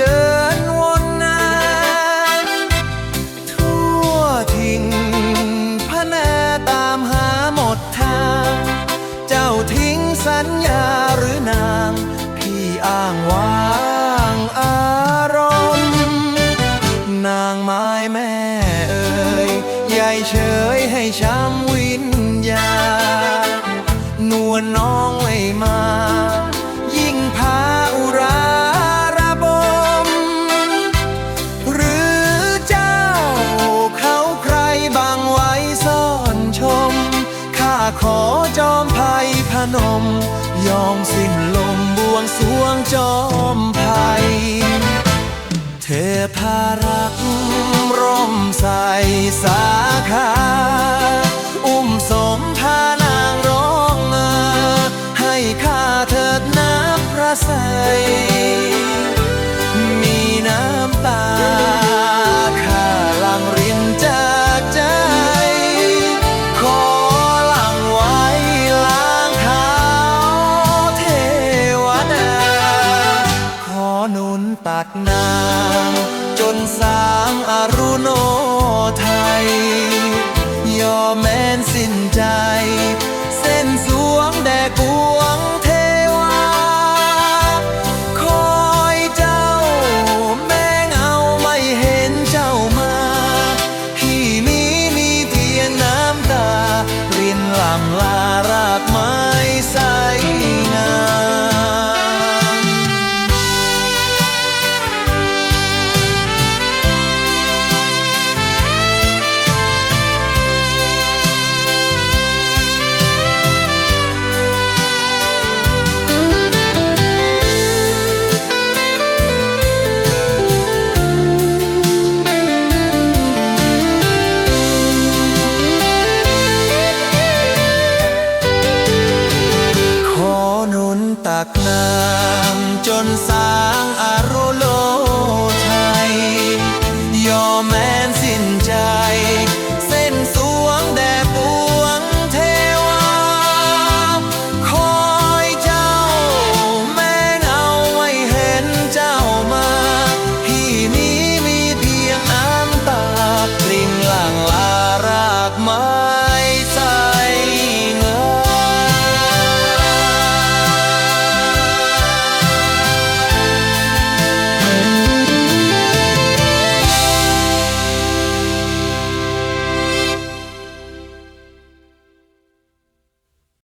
ไม่เจอวนนานทั่วทิ้งพระแนตามหาหมดทาง เจ้าทิ้งสัญญาหรือนาง พี่อ้างว้างอารมณ์นางไม้แม่เอ่ยใหญ่เฉยให้ช้ำ ขอจอมภัยพนม ยอมสิ้นลมบวงสวงจอมภัย เทพารักร่มใสสาขาอุ้มสมพานางร้องเออให้ข้าเถิดนับพระใส หนุนตักนาง จนสางอารุโนไทย ยอมแม้นสิ้นใจากนา